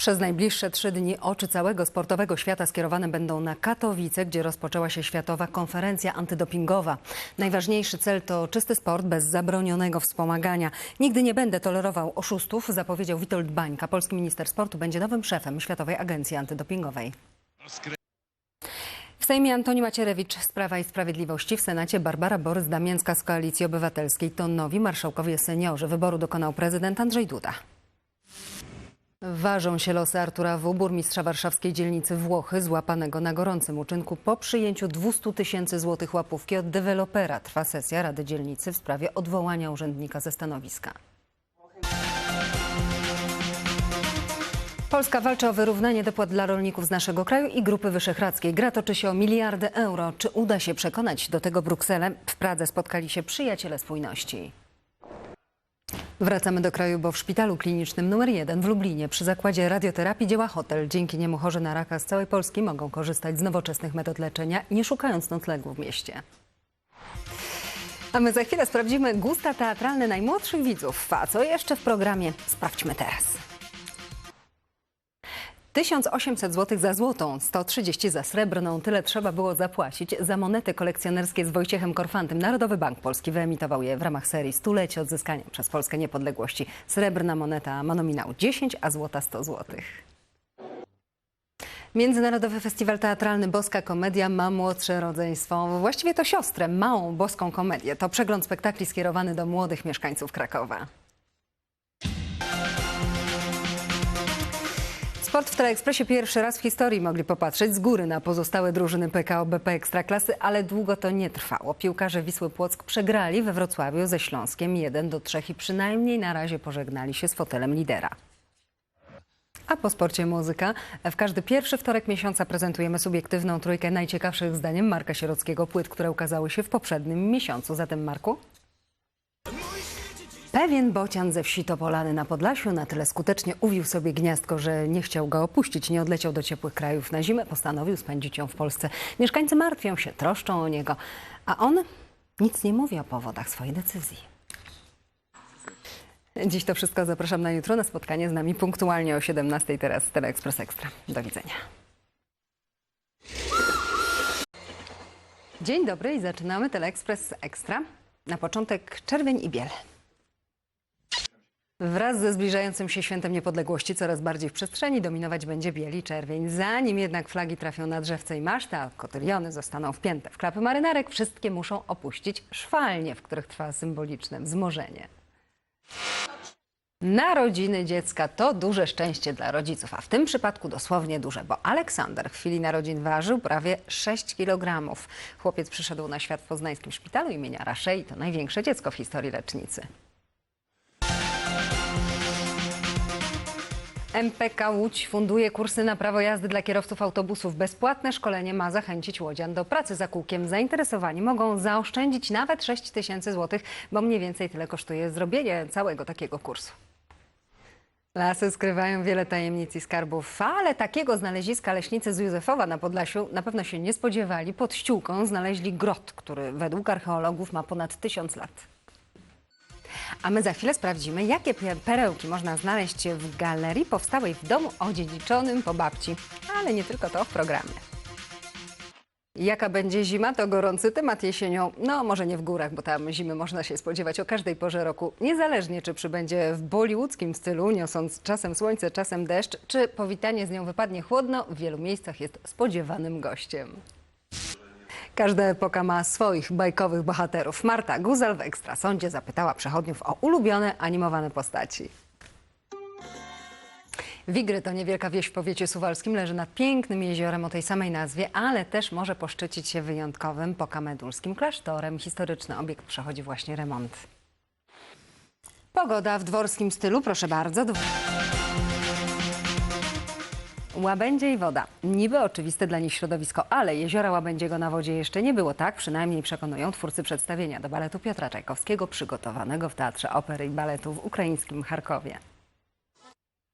Przez najbliższe trzy dni oczy całego sportowego świata skierowane będą na Katowice, gdzie rozpoczęła się Światowa Konferencja Antydopingowa. Najważniejszy cel to czysty sport bez zabronionego wspomagania. Nigdy nie będę tolerował oszustów, zapowiedział Witold Bańka. Polski minister sportu będzie nowym szefem Światowej Agencji Antydopingowej. W Sejmie Antoni Macierewicz z Prawa i Sprawiedliwości, w Senacie Barbara Borys-Damięcka z Koalicji Obywatelskiej. To nowi marszałkowie seniorzy. Wyboru dokonał prezydent Andrzej Duda. Ważą się losy Artura W., burmistrza warszawskiej dzielnicy Włochy, złapanego na gorącym uczynku po przyjęciu 200 tysięcy złotych łapówki od dewelopera. Trwa sesja Rady Dzielnicy w sprawie odwołania urzędnika ze stanowiska. Polska walczy o wyrównanie dopłat dla rolników z naszego kraju i Grupy Wyszehradzkiej. Gra toczy się o miliardy euro. Czy uda się przekonać do tego Brukselę? W Pradze spotkali się przyjaciele spójności. Wracamy do kraju, bo w szpitalu klinicznym numer 1 w Lublinie przy zakładzie radioterapii działa hotel. Dzięki niemu chorzy na raka z całej Polski mogą korzystać z nowoczesnych metod leczenia, nie szukając noclegu w mieście. A my za chwilę sprawdzimy gusta teatralne najmłodszych widzów. A co jeszcze w programie? Sprawdźmy teraz. 1800 zł za złotą, 130 za srebrną. Tyle trzeba było zapłacić za monety kolekcjonerskie z Wojciechem Korfantem. Narodowy Bank Polski wyemitował je w ramach serii stulecie odzyskania przez Polskę niepodległości. Srebrna moneta ma nominał 10, a złota 100 złotych. Międzynarodowy Festiwal Teatralny Boska Komedia ma młodsze rodzeństwo. Właściwie to siostrę, małą boską komedię. To przegląd spektakli skierowany do młodych mieszkańców Krakowa. Sport w Teleekspresie pierwszy raz w historii mogli popatrzeć z góry na pozostałe drużyny PKO BP Ekstraklasy, ale długo to nie trwało. Piłkarze Wisły Płock przegrali we Wrocławiu ze Śląskiem 1 do 3 i przynajmniej na razie pożegnali się z fotelem lidera. A po sporcie muzyka. W każdy pierwszy wtorek miesiąca prezentujemy subiektywną trójkę najciekawszych zdaniem Marka Sierockiego płyt, które ukazały się w poprzednim miesiącu. Zatem Marku? Pewien bocian ze wsi Topolany na Podlasiu na tyle skutecznie uwił sobie gniazdko, że nie chciał go opuścić, nie odleciał do ciepłych krajów na zimę, postanowił spędzić ją w Polsce. Mieszkańcy martwią się, troszczą o niego, a on nic nie mówi o powodach swojej decyzji. Dziś to wszystko. Zapraszam na jutro na spotkanie z nami punktualnie o 17. Teraz Teleekspres Ekstra. Do widzenia. Dzień dobry i zaczynamy Teleekspres Ekstra. Na początek czerwień i biel. Wraz ze zbliżającym się świętem niepodległości coraz bardziej w przestrzeni dominować będzie biel i czerwień. Zanim jednak flagi trafią na drzewce i maszty, a kotyliony zostaną wpięte w klapy marynarek, wszystkie muszą opuścić szwalnie, w których trwa symboliczne wzmożenie. Narodziny dziecka to duże szczęście dla rodziców, a w tym przypadku dosłownie duże, bo Aleksander w chwili narodzin ważył prawie 6 kg. Chłopiec przyszedł na świat w poznańskim szpitalu imienia Raszei. To największe dziecko w historii lecznicy. MPK Łódź funduje kursy na prawo jazdy dla kierowców autobusów. Bezpłatne szkolenie ma zachęcić łodzian do pracy za kółkiem. Zainteresowani mogą zaoszczędzić nawet 6 tysięcy złotych, bo mniej więcej tyle kosztuje zrobienie całego takiego kursu. Lasy skrywają wiele tajemnic i skarbów, ale takiego znaleziska leśnicy z Józefowa na Podlasiu na pewno się nie spodziewali. Pod ściółką znaleźli grot, który według archeologów ma ponad tysiąc lat. A my za chwilę sprawdzimy, jakie pe- perełki można znaleźć w galerii powstałej w domu odziedziczonym po babci. Ale nie tylko to w programie. Jaka będzie zima, to gorący temat jesienią. No, może nie w górach, bo tam zimy można się spodziewać o każdej porze roku. Niezależnie, czy przybędzie w bollywoodzkim stylu, niosąc czasem słońce, czasem deszcz, czy powitanie z nią wypadnie chłodno, w wielu miejscach jest spodziewanym gościem. Każda epoka ma swoich bajkowych bohaterów. Marta Guzel w Ekstrasądzie zapytała przechodniów o ulubione animowane postaci. Wigry to niewielka wieś w powiecie suwalskim, leży nad pięknym jeziorem o tej samej nazwie, ale też może poszczycić się wyjątkowym pokamedulskim klasztorem. Historyczny obiekt przechodzi właśnie remont. Pogoda w dworskim stylu, proszę bardzo. Łabędzie i woda. Niby oczywiste dla nich środowisko, ale jeziora Łabędziego na wodzie jeszcze nie było tak, przynajmniej przekonują twórcy przedstawienia do baletu Piotra Czajkowskiego, przygotowanego w Teatrze Opery i Baletu w ukraińskim Charkowie.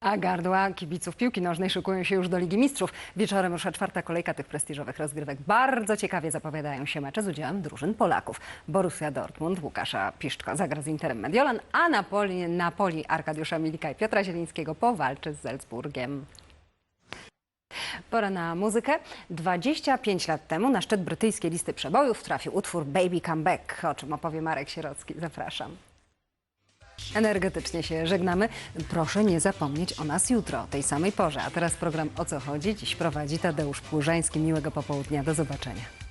A gardła kibiców piłki nożnej szykują się już do Ligi Mistrzów. Wieczorem rusza czwarta kolejka tych prestiżowych rozgrywek. Bardzo ciekawie zapowiadają się mecze z udziałem drużyn Polaków. Borussia Dortmund, Łukasza Piszczka zagra z Interem Mediolan, a Napoli, Napoli Arkadiusza Milika i Piotra Zielińskiego powalczy z Salzburgiem. Pora na muzykę. 25 lat temu na szczyt brytyjskiej listy przebojów trafił utwór Baby Come Back, o czym opowie Marek Sierocki. Zapraszam. Energetycznie się żegnamy. Proszę nie zapomnieć o nas jutro o tej samej porze. A teraz program O co chodzi? Dziś prowadzi Tadeusz Płużański. Miłego popołudnia. Do zobaczenia.